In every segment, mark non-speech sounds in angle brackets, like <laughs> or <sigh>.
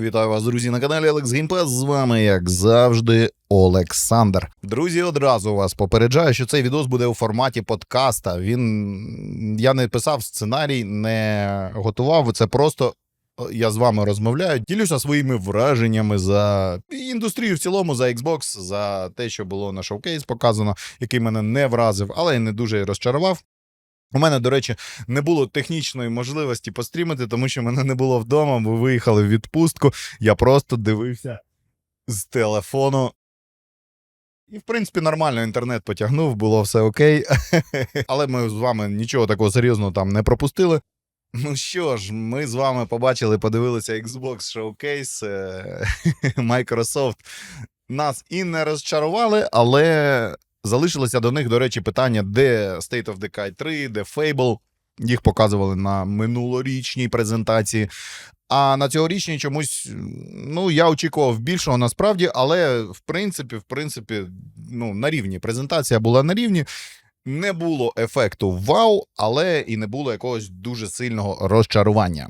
Вітаю вас, друзі, на каналі Alex Game З вами, як завжди, Олександр. Друзі, одразу вас попереджаю, що цей відос буде у форматі подкаста. Він я не писав сценарій, не готував. Це просто я з вами розмовляю, ділюся своїми враженнями за індустрію в цілому, за Xbox, за те, що було на шоукейс показано, який мене не вразив, але й не дуже розчарував. У мене, до речі, не було технічної можливості пострімити, тому що мене не було вдома. Ми виїхали в відпустку. Я просто дивився з телефону. І, в принципі, нормально інтернет потягнув, було все окей. <laughs> Але ми з вами нічого такого серйозного там не пропустили. Ну що ж, ми з вами побачили, подивилися Xbox Showcase, е, <laughs> Microsoft. Нас і не розчарували, але залишилося до них, до речі, питання, де State of Decay 3, де Fable. Їх показували на минулорічній презентації. А на цьогорічній чомусь, ну, я очікував більшого насправді, але в принципі, в принципі, ну, на рівні. Презентація була на рівні. Не було ефекту вау, але і не було якогось дуже сильного розчарування.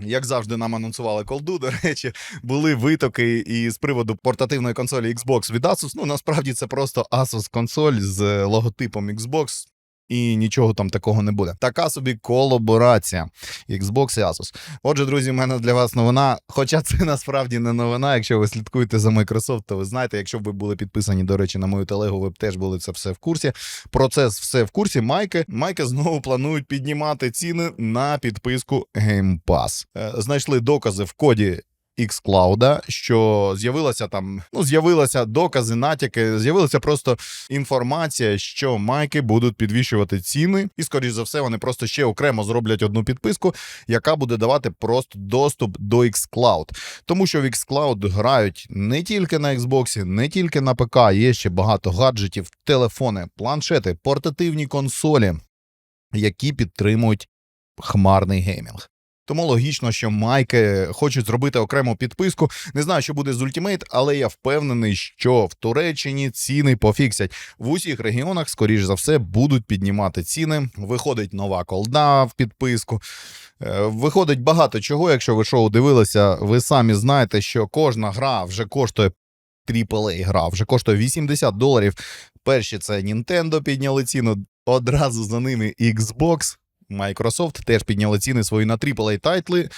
Як завжди, нам анонсували колду. До речі, були витоки і з приводу портативної консолі Xbox від Asus. Ну насправді це просто Asus консоль з логотипом Xbox. І нічого там такого не буде. Така собі колаборація Xbox і Asus. Отже, друзі, в мене для вас новина. Хоча це насправді не новина. Якщо ви слідкуєте за Microsoft, то ви знаєте, якщо б ви були підписані, до речі, на мою телегу, ви б теж були це все в курсі. Процес все в курсі. Майки. Майки знову планують піднімати ціни на підписку Game Pass. Е, Знайшли докази в коді xCloud, що з'явилося там, ну з'явилися докази, натяки, з'явилася просто інформація, що майки будуть підвищувати ціни, і скоріш за все, вони просто ще окремо зроблять одну підписку, яка буде давати просто доступ до xCloud. Тому що в xCloud грають не тільки на Xbox, не тільки на ПК, є ще багато гаджетів, телефони, планшети, портативні консолі, які підтримують хмарний геймінг. Тому логічно, що майки хочуть зробити окрему підписку. Не знаю, що буде з Ultimate, але я впевнений, що в Туреччині ціни пофіксять. В усіх регіонах, скоріш за все, будуть піднімати ціни. Виходить нова колда в підписку. Е, Виходить багато чого. Якщо ви шоу дивилися, ви самі знаєте, що кожна гра вже коштує AAA гра, вже коштує 80 доларів. Перші це Nintendo підняли ціну, одразу за ними Xbox. Microsoft теж підняли ціни свої на AAA тайтли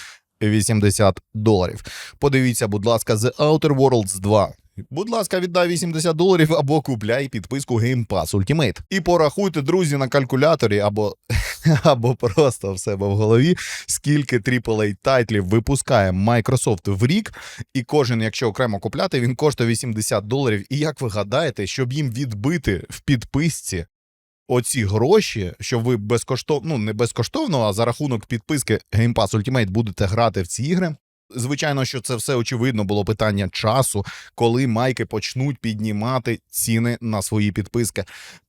80 доларів. Подивіться, будь ласка, The Outer Worlds 2. Будь ласка, віддай 80 доларів або купляй підписку Game Pass Ultimate. І порахуйте, друзі, на калькуляторі або, <laughs> або просто в себе в голові, скільки AAA тайтлів випускає Microsoft в рік, і кожен, якщо окремо купляти, він коштує 80 доларів. І як ви гадаєте, щоб їм відбити в підписці оці гроші, що ви безкоштовно, ну не безкоштовно, а за рахунок підписки Game Pass Ultimate будете грати в ці ігри. Звичайно, що це все очевидно було питання часу, коли майки почнуть піднімати ціни на свої підписки.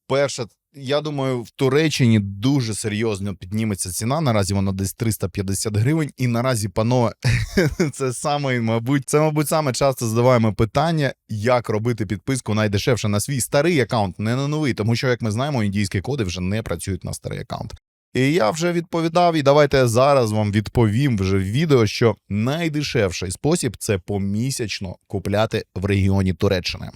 Перше, я думаю, в Туреччині дуже серйозно підніметься ціна. Наразі вона десь 350 гривень. І наразі, панове, <laughs> це саме, мабуть, це, мабуть, саме часто задаваємо питання, як робити підписку найдешевше на свій старий аккаунт, не на новий, тому що, як ми знаємо, індійські коди вже не працюють на старий аккаунт. І я вже відповідав, і давайте зараз вам відповім вже в відео, що найдешевший спосіб це помісячно купляти в регіоні Туреччини.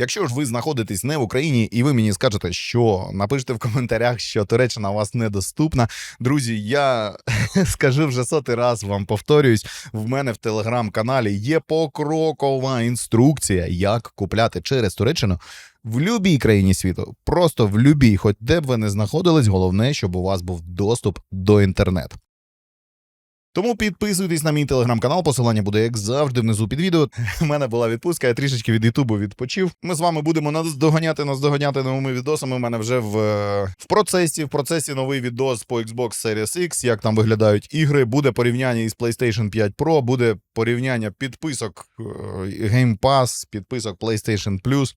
Якщо ж ви знаходитесь не в Україні і ви мені скажете, що напишете в коментарях, що Туреччина у вас недоступна. Друзі, я <laughs> скажу вже сотий раз вам повторююсь. В мене в телеграм-каналі є покрокова інструкція, як купляти через Туреччину в будь-якій країні світу. Просто в будь-якій, хоч де б ви не знаходились, головне, щоб у вас був доступ до інтернету. Тому підписуйтесь на мій телеграм-канал, посилання буде, як завжди, внизу під відео. <laughs> У мене була відпустка, я трішечки від Ютубу відпочив. Ми з вами будемо наздоганяти, наздоганяти новими відосами. У мене вже в, е, в процесі. В процесі новий відос по Xbox Series X, як там виглядають ігри. Буде порівняння із PlayStation 5 Pro, буде порівняння підписок е, Game Pass, підписок PlayStation Plus.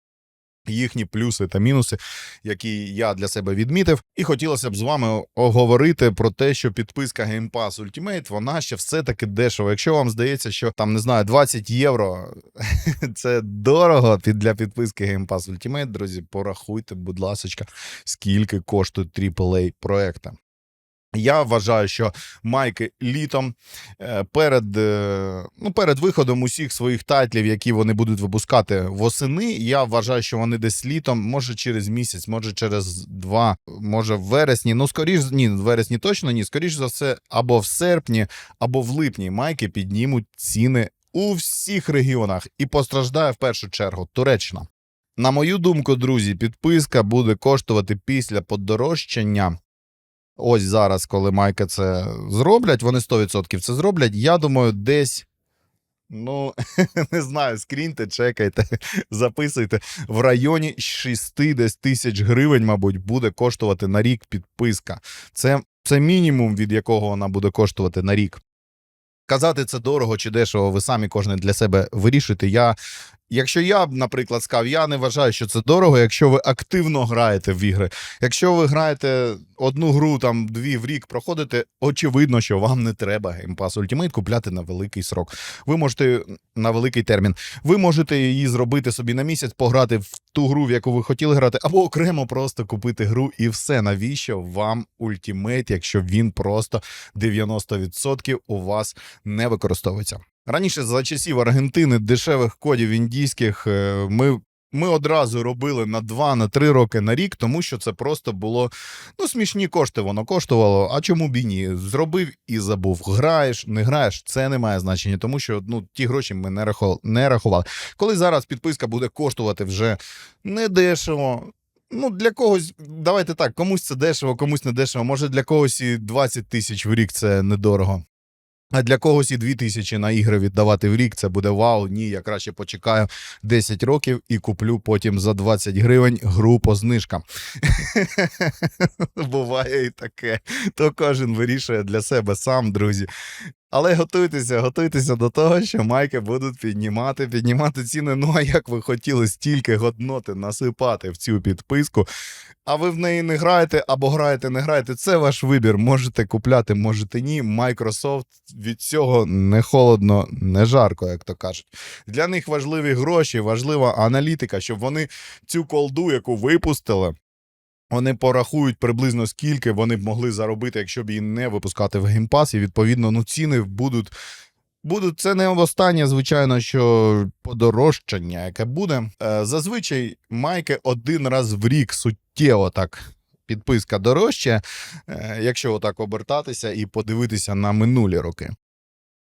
Їхні плюси та мінуси, які я для себе відмітив, і хотілося б з вами оговорити про те, що підписка Game Pass Ultimate, вона ще все-таки дешева. Якщо вам здається, що там не знаю 20 євро <laughs> це дорого для підписки Game Pass Ultimate, друзі, порахуйте, будь ласка, скільки коштує AAA проекти. Я вважаю, що майки літом е, перед, е, ну, перед виходом усіх своїх тайтлів, які вони будуть випускати восени, я вважаю, що вони десь літом, може через місяць, може через два, може в вересні. Ну, скоріш ні, в вересні точно ні. Скоріш за все, або в серпні, або в липні майки піднімуть ціни у всіх регіонах і постраждає в першу чергу Туреччина. На мою думку, друзі, підписка буде коштувати після подорожчання. Ось зараз, коли майки це зроблять, вони 100% це зроблять. Я думаю, десь. Ну, <laughs> не знаю, скріньте, чекайте, <laughs> записуйте. В районі 60 тисяч гривень, мабуть, буде коштувати на рік підписка. Це, це мінімум, від якого вона буде коштувати на рік. Казати це дорого чи дешево, ви самі кожен для себе вирішуєте. Я, якщо я б, наприклад, сказав, я не вважаю, що це дорого, якщо ви активно граєте в ігри. Якщо ви граєте одну гру, там дві в рік проходите, очевидно, що вам не треба Game Pass Ultimate купляти на великий срок. Ви можете на великий термін. Ви можете її зробити собі на місяць, пограти в ту гру, в яку ви хотіли грати, або окремо просто купити гру і все. Навіщо вам Ultimate, якщо він просто 90% у вас не використовується? Раніше за часів Аргентини дешевих кодів індійських е, ми. Ми одразу робили на 2 на 3 роки на рік, тому що це просто було ну смішні кошти. Воно коштувало. А чому б і ні? Зробив і забув. Граєш, не граєш, це не має значення, тому що ну ті гроші ми не рахували. Не рахували. Коли зараз підписка буде коштувати вже не дешево. Ну, для когось, давайте так, комусь це дешево, комусь не дешево. Може, для когось і 20 тисяч в рік це недорого. А для когось і 2 тисячі на ігри віддавати в рік це буде вау. Ні, я краще почекаю 10 років і куплю потім за 20 гривень гру по знижкам. <laughs> Буває і таке. То кожен вирішує для себе сам, друзі. Але готуйтеся, готуйтеся до того, що майки будуть піднімати, піднімати ціни. Ну а як ви хотіли стільки годноти насипати в цю підписку, а ви в неї не граєте або граєте, не граєте. Це ваш вибір. Можете купляти, можете ні. Microsoft від цього не холодно, не жарко, як то кажуть. Для них важливі гроші, важлива аналітика, щоб вони цю колду, яку випустили. Вони порахують приблизно скільки вони б могли заробити, якщо б її не випускати в геймпас, і відповідно ну ціни будуть. Будуть це не останнє, звичайно, що подорожчання, яке буде. Е, зазвичай майки один раз в рік суттєво так. Підписка дорожче, е, якщо отак обертатися і подивитися на минулі роки.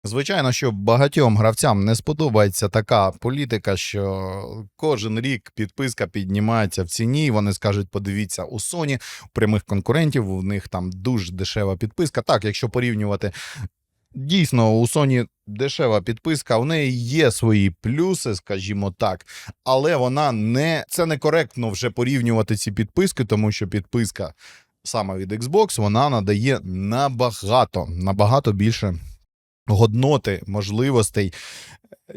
Звичайно, що багатьом гравцям не сподобається така політика, що кожен рік підписка піднімається в ціні. Вони скажуть: подивіться у Sony, у прямих конкурентів, у них там дуже дешева підписка. Так, якщо порівнювати. Дійсно, у Sony дешева підписка, у неї є свої плюси, скажімо так, але вона не це некоректно вже порівнювати ці підписки, тому що підписка саме від Xbox вона надає набагато, набагато більше годноти, можливостей,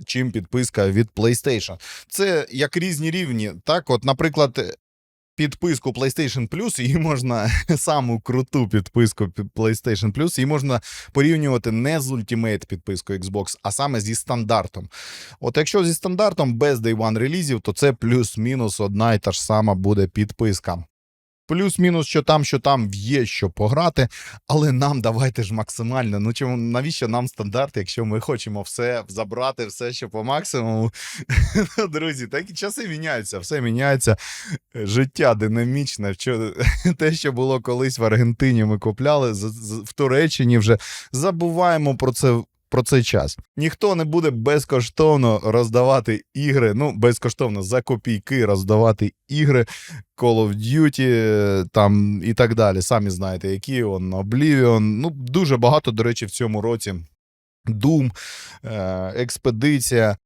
чим підписка від PlayStation. Це як різні рівні. Так, от, наприклад. Підписку PlayStation Plus, її можна <laughs> саму круту підписку PlayStation Plus, її можна порівнювати не з Ultimate підпискою Xbox, а саме зі стандартом. От якщо зі стандартом без Day One релізів, то це плюс-мінус одна і та ж сама буде підписка. Плюс-мінус, що там, що там є що пограти, але нам давайте ж максимально. Ну чому навіщо нам стандарт, якщо ми хочемо все забрати, все що по максимуму? <laughs> Друзі, такі часи міняються, все міняється. Життя динамічне. <laughs> Те, що було колись в Аргентині, ми купляли в Туреччині вже забуваємо про це про цей час. Ніхто не буде безкоштовно роздавати ігри, ну, безкоштовно за копійки роздавати ігри Call of Duty там і так далі. Самі знаєте, які он, Oblivion. Ну, дуже багато, до речі, в цьому році. Doom, Експедиція.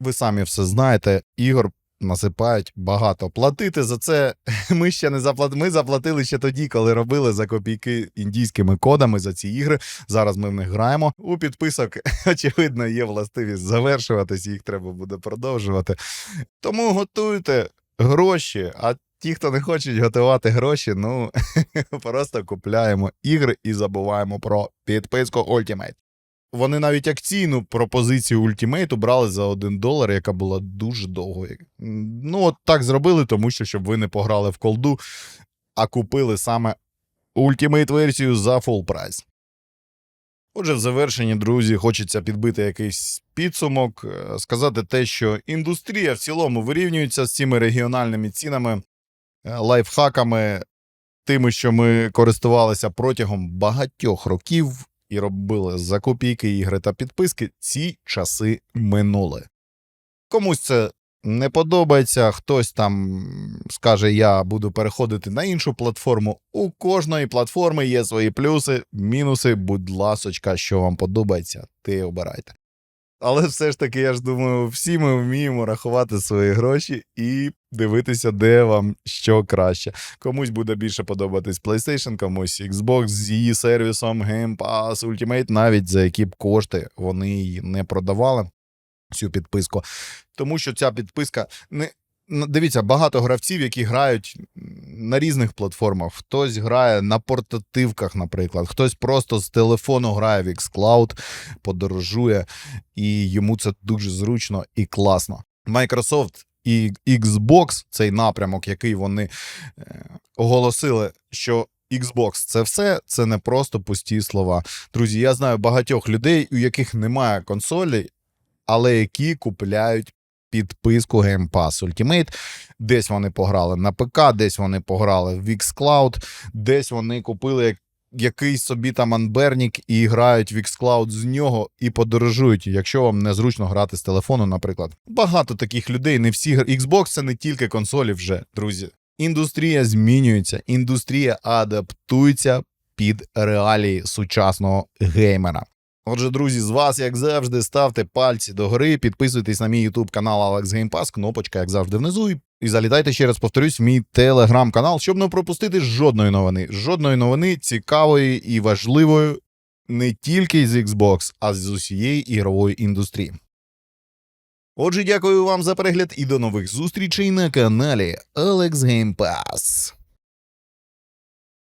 Ви самі все знаєте, ігор насипають багато. Платити за це <laughs> ми ще не заплатили. Ми заплатили ще тоді, коли робили за копійки індійськими кодами за ці ігри. Зараз ми в них граємо. У підписок, <laughs> очевидно, є властивість завершуватись, їх треба буде продовжувати. Тому готуйте гроші. а Ті, хто не хочуть готувати гроші, ну <laughs> просто купляємо ігри і забуваємо про підписку Ultimate. Вони навіть акційну пропозицію ультимейту брали за один долар, яка була дуже довгою. Ну, от так зробили, тому що щоб ви не пограли в колду, а купили саме Ultimate версію за full прайс. Отже, в завершенні, друзі, хочеться підбити якийсь підсумок, е, сказати те, що індустрія в цілому вирівнюється з цими регіональними цінами, е, лайфхаками, тими, що ми користувалися протягом багатьох років і робили за копійки ігри та підписки. Ці часи минули. Комусь це не подобається, хтось там скаже, я буду переходити на іншу платформу. У кожної платформи є свої плюси, мінуси. Будь ласочка, що вам подобається, ти обирайте. Але все ж таки, я ж думаю, всі ми вміємо рахувати свої гроші і дивитися, де вам що краще. Комусь буде більше подобатись PlayStation, комусь Xbox з її сервісом Game Pass Ultimate, навіть за які б кошти вони її не продавали цю підписку. Тому що ця підписка не. Дивіться, багато гравців, які грають на різних платформах. Хтось грає на портативках, наприклад, хтось просто з телефону грає в xCloud, подорожує, і йому це дуже зручно і класно. Microsoft і Xbox, цей напрямок, який вони е, оголосили, що Xbox це все, це не просто пусті слова. Друзі, я знаю багатьох людей, у яких немає консолі, але які купляють підписку Game Pass Ultimate. Десь вони пограли на ПК, десь вони пограли в xCloud, десь вони купили якийсь собі там анбернік і грають в xCloud з нього і подорожують, якщо вам незручно грати з телефону, наприклад. Багато таких людей, не всі Xbox це не тільки консолі вже, друзі. Індустрія змінюється, індустрія адаптується під реалії сучасного геймера. Отже, друзі, з вас, як завжди, ставте пальці догори, підписуйтесь на мій YouTube канал Game Pass, кнопочка, як завжди, внизу. І- залітайте ще раз, повторюсь, в мій телеграм-канал, щоб не пропустити жодної новини. Жодної новини цікавої і важливої не тільки з Xbox, а з усієї ігрової індустрії. Отже, дякую вам за перегляд і до нових зустрічей на каналі Game Pass.